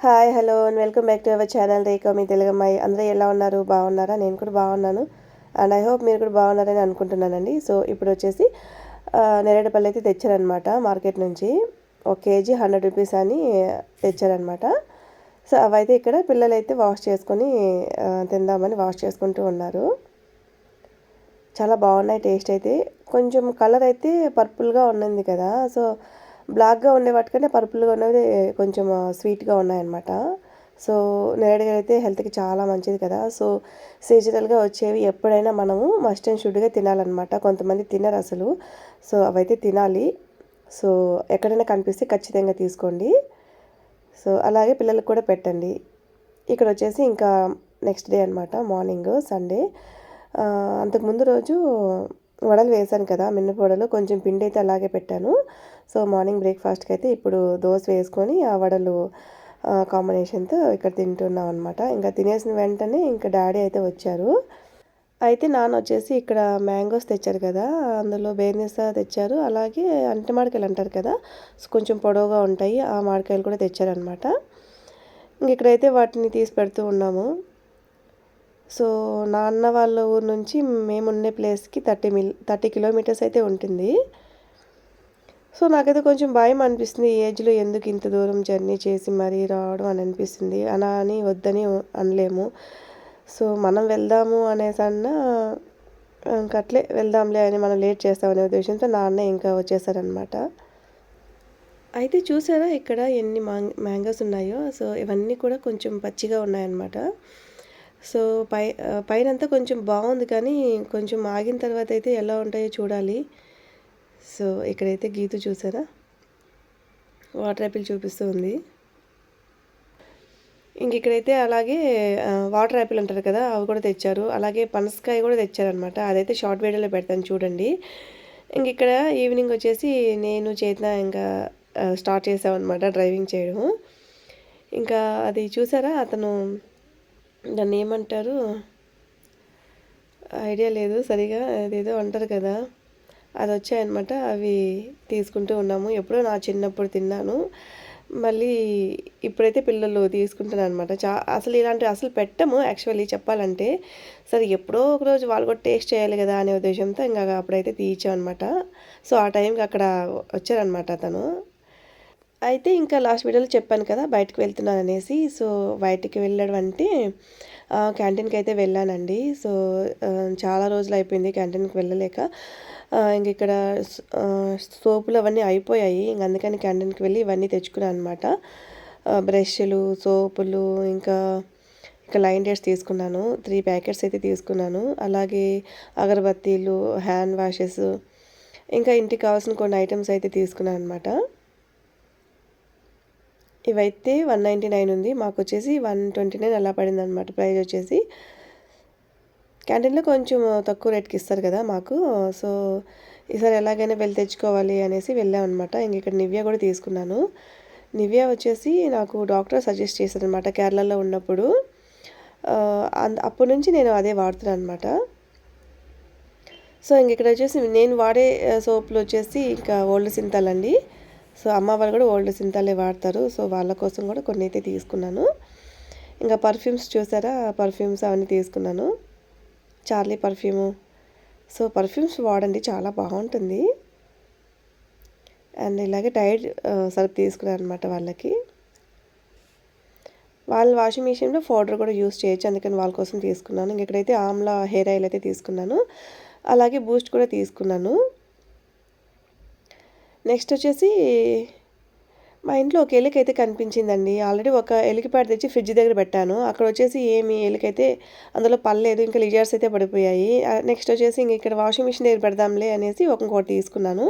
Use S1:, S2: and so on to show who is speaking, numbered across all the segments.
S1: Hi hello and welcome back to our channel Rekha మీ తెలుగమ్మాయి. అందరూ ఎలా ఉన్నారు? బాగున్నారా? నేను కూడా బాగున్నాను. అండ్ ఐ హోప్ మీరు కూడా బాగున్నారని అనుకుంటున్నానండి. సో ఇప్పుడు వచ్చేసి ఆ, నేరేడుపల్లి అయితే తెచ్చారనమాట మార్కెట్ నుంచి. ఒక కేజీ హండ్రెడ్ రూపీస్ అని తెచ్చారనమాట సో అవైతే ఇక్కడ పిల్లలు అయితే వాష్ చేసుకొని తిందామని వాష్ చేసుకుంటూ ఉన్నారు. చాలా బాగున్నాయి టేస్ట్ అయితే. కొంచెం కలర్ అయితే పర్పుల్గా ఉన్నది కదా. సో బ్లాక్గా ఉండే వాటికంటే పర్పుల్గా ఉన్నది కొంచెం స్వీట్గా ఉన్నాయన్నమాట. సో నేరేడుగా అయితే హెల్త్కి చాలా మంచిది కదా. సో సీజనల్గా వచ్చేవి ఎప్పుడైనా మనము మస్ట్ అండ్ షుడ్గా తినాలన్నమాట. కొంతమంది తినరు అసలు. సో అవైతే తినాలి. సో ఎక్కడైనా కనిపిస్తే ఖచ్చితంగా తీసుకోండి. సో అలాగే పిల్లలకు కూడా పెట్టండి. ఇక్కడ వచ్చేసి ఇంకా నెక్స్ట్ డే అనమాట మార్నింగ్ సండే. అంతకుముందు రోజు వడలు వేశాను కదా మిన్నపొడలు కొంచెం పిండి అయితే అలాగే పెట్టాను. సో మార్నింగ్ బ్రేక్ఫాస్ట్కి అయితే ఇప్పుడు దోశ వేసుకొని ఆ వడలు కాంబినేషన్తో ఇక్కడ తింటున్నాం అనమాట ఇంకా తినేసిన వెంటనే ఇంకా డాడీ అయితే వచ్చారు. అయితే నాన్న వచ్చేసి ఇక్కడ మ్యాంగోస్ తెచ్చారు కదా అందులో బేర్నిసా తెచ్చారు. అలాగే అంటి మామిడికాయలు అంటారు కదా కొంచెం పొడవుగా ఉంటాయి. ఆ మామిడికాయలు కూడా తెచ్చారనమాట ఇంక ఇక్కడైతే వాటిని తీసి పెడుతూ ఉన్నాము. సో నాన్న వాళ్ళ ఊరు నుంచి మేము ఉండే ప్లేస్కి థర్టీ మిల్ థర్టీ కిలోమీటర్స్ అయితే ఉంటుంది. సో నాకైతే కొంచెం భయం అనిపిస్తుంది ఈ ఏజ్లో ఎందుకు ఇంత దూరం జర్నీ చేసి మరీ రావడం అని అనిపిస్తుంది. అలా అని వద్దని అనలేము. సో మనం వెళ్దాము అనేసి అన్నా ఇంక అట్లే వెళ్దాంలే అని మనం లేట్ చేస్తామనే ఉద్దేశంతో నాన్న ఇంకా వచ్చేసారనమాట. అయితే చూసారా ఇక్కడ ఎన్ని మాంగ్ మ్యాంగోస్ ఉన్నాయో? సో ఇవన్నీ కూడా కొంచెం పచ్చిగా ఉన్నాయన్నమాట. సో పై పైనంతా కొంచెం బాగుంది కానీ కొంచెం ఆగిన తర్వాత అయితే ఎలా ఉంటాయో చూడాలి. సో ఇక్కడైతే గీతు చూసారా? వాటర్ యాపిల్ చూపిస్తూ ఉంది. ఇంక ఇక్కడైతే అలాగే వాటర్ యాపిల్ అంటారు కదా అవి కూడా తెచ్చారు. అలాగే పనసకాయ కూడా తెచ్చారనమాట అదైతే షార్ట్ వీడియోలో పెడతాను చూడండి. ఇంక ఇక్కడ ఈవినింగ్ వచ్చేసి నేను చేతన ఇంకా స్టార్ట్ చేసామన్నమాట డ్రైవింగ్ చేయడం. ఇంకా అది చూసారా? అతను దాన్ని ఏమంటారు? ఐడియా లేదు సరిగా అదేదో అంటారు కదా. అది వచ్చాయన్నమాట అవి తీసుకుంటూ ఉన్నాము. ఎప్పుడో నా చిన్నప్పుడు తిన్నాను. మళ్ళీ ఇప్పుడైతే పిల్లలు తీసుకుంటున్నాను అనమాట చా అసలు ఇలాంటివి అసలు పెట్టము యాక్చువల్లీ చెప్పాలంటే. సరే ఎప్పుడో ఒకరోజు వాళ్ళు కూడా టేస్ట్ చేయాలి కదా అనే ఉద్దేశంతో ఇంకా అప్పుడైతే తీయించామన్నమాట సో ఆ టైంకి అక్కడ వచ్చారనమాట అతను. అయితే ఇంకా లాస్ట్ వీడియోలో చెప్పాను కదా బయటకు వెళ్తున్నాను అనేసి. సో బయటికి వెళ్ళడం అంటే క్యాంటీన్కి అయితే వెళ్ళానండి. సో చాలా రోజులు అయిపోయింది క్యాంటీన్కి వెళ్ళలేక. ఇంక ఇక్కడ సోపులు అవన్నీ అయిపోయాయి. ఇంక అందుకని క్యాంటీన్కి వెళ్ళి ఇవన్నీ తెచ్చుకున్నాను అనమాట బ్రష్లు సోపులు ఇంకా ఇంకా లైన్ డేట్స్ తీసుకున్నాను. త్రీ ప్యాకెట్స్ అయితే తీసుకున్నాను. అలాగే అగరబత్తీలు హ్యాండ్ వాషెస్ ఇంకా ఇంటికి కావాల్సిన కొన్ని ఐటమ్స్ అయితే తీసుకున్నాను అనమాట ఇవైతే వన్ నైంటీ నైన్ ఉంది. మాకు వచ్చేసి వన్ ట్వంటీ నైన్ అలా పడింది అనమాట ప్రైజ్ వచ్చేసి. క్యాంటీన్లో కొంచెం తక్కువ రేట్కి ఇస్తారు కదా మాకు. సో ఈసారి ఎలాగైనా వెళ్ళి తెచ్చుకోవాలి అనేసి వెళ్ళాం అనమాట ఇంక ఇక్కడ నివ్య కూడా తీసుకున్నాను. నివ్య వచ్చేసి నాకు డాక్టర్ సజెస్ట్ చేశారనమాట కేరళలో ఉన్నప్పుడు. అంద- అప్పటి నుంచి నేను అదే వాడుతున్నాను అనమాట సో ఇంక ఇక్కడ వచ్చేసి నేను వాడే సోపులు వచ్చేసి ఇంకా ఓల్డ్ సింతాల్ అండి సో అమ్మ వాళ్ళు కూడా ఓల్డ్ సింతాలే వాడతారు. సో వాళ్ళ కోసం కూడా కొన్ని అయితే తీసుకున్నాను. ఇంకా పర్ఫ్యూమ్స్ చూసారా? పర్ఫ్యూమ్స్ అవన్నీ తీసుకున్నాను. Charlie perfume. సో పర్ఫ్యూమ్స్ వాడండి చాలా బాగుంటుంది. అండ్ ఇలాగే టైడ్ సర్ఫ్ తీసుకున్నాను అనమాట వాళ్ళకి. వాళ్ళ వాషింగ్ మిషన్లో పౌడర్ కూడా యూస్ చేయొచ్చు అందుకని వాళ్ళ కోసం తీసుకున్నాను. ఇంక ఇక్కడైతే ఆమ్లా హెయిర్ ఆయిల్ అయితే తీసుకున్నాను. అలాగే బూస్ట్ కూడా తీసుకున్నాను. నెక్స్ట్ వచ్చేసి మా ఇంట్లో ఒక ఎలుక అయితే కనిపించిందండి. ఆల్రెడీ ఒక ఎలికి ప్యాడ్ తెచ్చి ఫ్రిడ్జ్ దగ్గర పెట్టాను. అక్కడ వచ్చేసి ఏమి ఎలుకైతే అందులో పర్లేదు ఇంకా లిజర్స్ అయితే పడిపోయాయి. నెక్స్ట్ వచ్చేసి ఇంక ఇక్కడ వాషింగ్ మిషన్ దగ్గర పెడదాంలే అనేసి ఒకటి ఇంకోటి తీసుకున్నాను.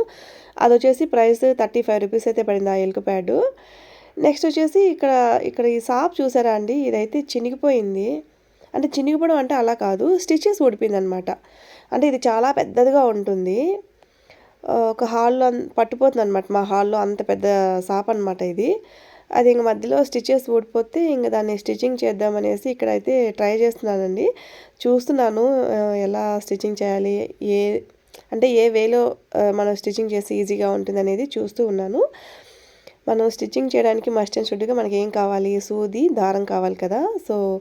S1: అది వచ్చేసి ప్రైస్ థర్టీ ఫైవ్ రూపీస్ అయితే పడింది ఆ ఎలుక ప్యాడ్ నెక్స్ట్ వచ్చేసి ఇక్కడ ఇక్కడ ఈ సాప్ చూసారా అండి? ఇదైతే చినిగిపోయింది. అంటే చినిగిపోవడం అంటే అలా కాదు. స్టిచెస్ ఊడిపోయింది అనమాట అంటే ఇది చాలా పెద్దదిగా ఉంటుంది. ఒక హాల్లో అన్- పట్టిపోతుంది అనమాట మా హాల్లో అంత పెద్ద సాప్ అనమాట ఇది. అది ఇంక మధ్యలో స్టిచెస్ ఊడిపోతే ఇంక దాన్ని స్టిచ్చింగ్ చేద్దామనేసి ఇక్కడైతే ట్రై చేస్తున్నానండి. చూస్తున్నాను ఎలా స్టిచ్చింగ్ చేయాలి ఏ అంటే ఏ వేలో మనం స్టిచ్చింగ్ చేసి ఈజీగా ఉంటుంది అనేది చూస్తూ ఉన్నాను. మనం స్టిచ్చింగ్ చేయడానికి మస్ట్ అండ్ షుడ్గా మనకి ఏం కావాలి? సూది దారం కావాలి కదా. సో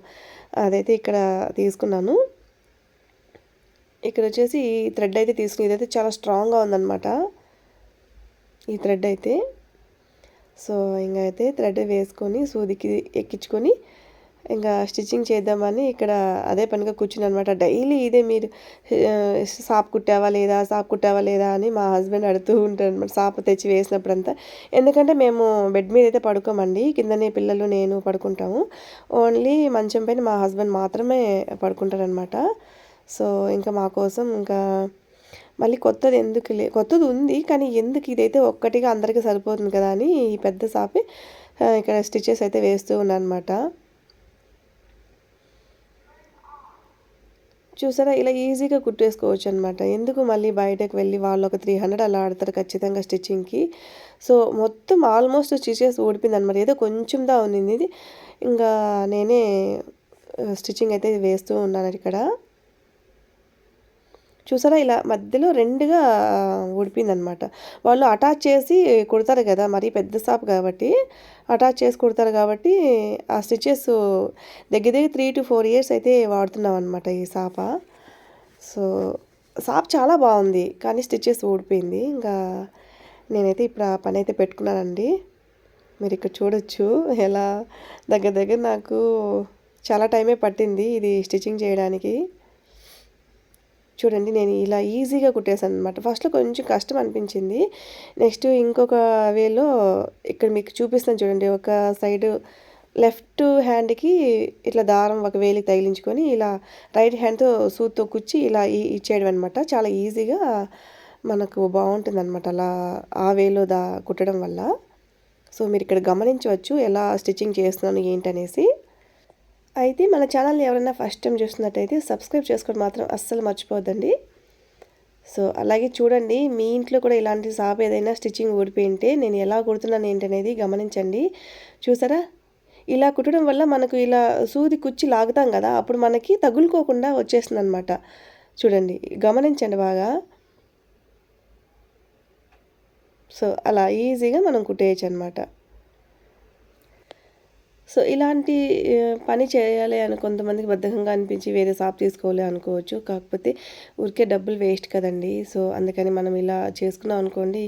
S1: అదైతే ఇక్కడ తీసుకున్నాను. ఇక్కడ వచ్చేసి ఈ థ్రెడ్ అయితే తీసుకుని ఇదైతే చాలా స్ట్రాంగ్గా ఉందన్నమాట. ఈ థ్రెడ్ అయితే. సో ఇంకా అయితే థ్రెడ్ వేసుకొని సూదికి ఎక్కించుకొని ఇంకా స్టిచ్చింగ్ చేద్దామని ఇక్కడ అదే పనిగా కూర్చుని అనమాట డైలీ ఇదే మీరు సాప్ కుట్టావా లేదా సాప్ కుట్టావా లేదా అని మా హస్బెండ్ అడుగుతూ ఉంటారు అనమాట సాప్ తెచ్చి వేసినప్పుడంతా. ఎందుకంటే మేము బెడ్ మీద అయితే పడుకోమండి. కిందనే పిల్లలు నేను పడుకుంటాము. ఓన్లీ మంచం పైన మా హస్బెండ్ మాత్రమే పడుకుంటారనమాట సో ఇంకా మా కోసం ఇంకా మళ్ళీ కొత్తది ఎందుకు లే కొత్తది ఉంది కానీ ఎందుకు ఇదైతే ఒక్కటిగా అందరికీ సరిపోతుంది కదా అని ఈ పెద్ద సాపి ఇక్కడ స్టిచెస్ అయితే వేస్తూ ఉన్నానమాట చూసారా? ఇలా ఈజీగా కుట్టేసుకోవచ్చు అనమాట ఎందుకు మళ్ళీ బయటకు వెళ్ళి వాళ్ళు ఒక త్రీ హండ్రెడ్ అలా ఆడతారు ఖచ్చితంగా స్టిచ్చింగ్కి. సో మొత్తం ఆల్మోస్ట్ స్టిచెస్ ఊడిపోయింది అనమాట ఏదో కొంచెందా ఉంది ఇది ఇంకా నేనే స్టిచ్చింగ్ అయితే వేస్తూ ఉన్నాను ఇక్కడ. చూసారా? ఇలా మధ్యలో రెండుగా ఊడిపోయిందనమాట వాళ్ళు అటాచ్ చేసి కుడతారు కదా మరి పెద్ద షాప్ కాబట్టి అటాచ్ చేసి కుడతారు కాబట్టి ఆ స్టిచెస్ దగ్గర దగ్గర త్రీ టు ఫోర్ ఇయర్స్ అయితే వాడుతున్నాం అనమాట ఈ సాప. సో సాప్ చాలా బాగుంది కానీ స్టిచెస్ ఊడిపోయింది. ఇంకా నేనైతే ఇప్పుడు ఆ పని అయితే పెట్టుకున్నానండి. మీరు ఇక్కడ చూడొచ్చు ఎలా దగ్గర దగ్గర నాకు చాలా టైమే పట్టింది ఇది స్టిచ్చింగ్ చేయడానికి. చూడండి నేను ఇలా ఈజీగా కుట్టేసాను అనమాట ఫస్ట్లో కొంచెం కష్టం అనిపించింది. నెక్స్ట్ ఇంకొక వేలో ఇక్కడ మీకు చూపిస్తాను చూడండి. ఒక సైడ్ లెఫ్ట్ హ్యాండ్కి ఇట్లా దారం ఒక వేలికి తగిలించుకొని ఇలా రైట్ హ్యాండ్తో సూత్తో కుచ్చి ఇలా ఇచ్చేయడం అనమాట చాలా ఈజీగా మనకు బాగుంటుంది అనమాట అలా ఆ వేలో దా కుట్టడం వల్ల. సో మీరు ఇక్కడ గమనించవచ్చు ఎలా స్టిచ్చింగ్ చేస్తున్నాను ఏంటనేసి. అయితే మన ఛానల్ని ఎవరైనా ఫస్ట్ టైం చూస్తున్నట్టయితే సబ్స్క్రైబ్ చేసుకోవడం మాత్రం అస్సలు మర్చిపోద్దండి సో అలాగే చూడండి మీ ఇంట్లో కూడా ఇలాంటి సాప్ ఏదైనా స్టిచ్చింగ్ ఊడిపోయింటే నేను ఎలా కుడుతున్నాను ఏంటనేది గమనించండి. చూసారా? ఇలా కుట్టడం వల్ల మనకు ఇలా సూది కుచ్చి లాగుతాం కదా అప్పుడు మనకి తగులుకోకుండా వచ్చేస్తుంది అనమాట చూడండి గమనించండి బాగా. సో అలా ఈజీగా మనం కుట్టేయచ్చు అనమాట సో ఇలాంటి పని చేయాలి అని కొంతమందికి బద్ధకంగా అనిపించి వేరే షాప్ తీసుకోవాలి అనుకోవచ్చు. కాకపోతే ఊరికే డబ్బులు వేస్ట్ కదండి. సో అందుకని మనం ఇలా చేసుకున్నాం అనుకోండి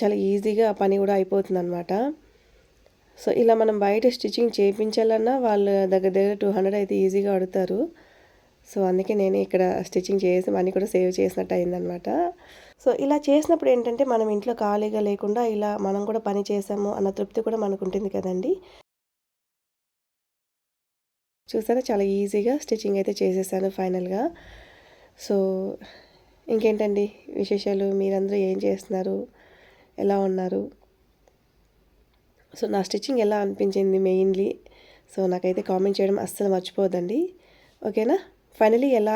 S1: చాలా ఈజీగా పని కూడా అయిపోతుంది అనమాట సో ఇలా మనం బయట స్టిచ్చింగ్ చేయించాలన్నా వాళ్ళ దగ్గర దగ్గర టూ హండ్రెడ్ అయితే ఈజీగా అడుగుతారు. సో అందుకే నేను ఇక్కడ స్టిచ్చింగ్ చేసి మనీ కూడా సేవ్ చేసినట్టు అయిందనమాట సో ఇలా చేసినప్పుడు ఏంటంటే మనం ఇంట్లో ఖాళీగా లేకుండా ఇలా మనం కూడా పని చేసాము అన్న తృప్తి కూడా మనకు ఉంటుంది కదండి. చూసారా? చాలా ఈజీగా స్టిచ్చింగ్ అయితే చేసేసాను ఫైనల్గా. సో ఇంకేంటండి విశేషాలు? మీరందరూ ఏం చేస్తున్నారు? ఎలా ఉన్నారు? సో నా స్టిచ్చింగ్ ఎలా అనిపించింది మెయిన్లీ? సో నాకైతే కామెంట్ చేయడం అస్సలు మర్చిపోదండి ఓకేనా? ఫైనలీ ఎలా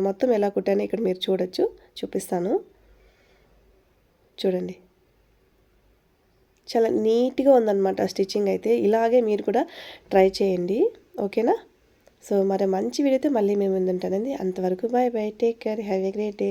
S1: మొత్తం ఎలా కుట్టానో ఇక్కడ మీరు చూడొచ్చు. చూపిస్తాను. చూడండి. చాలా నీట్గా ఉందన్నమాట స్టిచ్చింగ్ అయితే. ఇలాగే మీరు కూడా ట్రై చేయండి. ఓకేనా? సో మరి మంచి వీడియోతో మళ్ళీ మేము ముందుంటానండి అంతవరకు bye bye take care have a great day.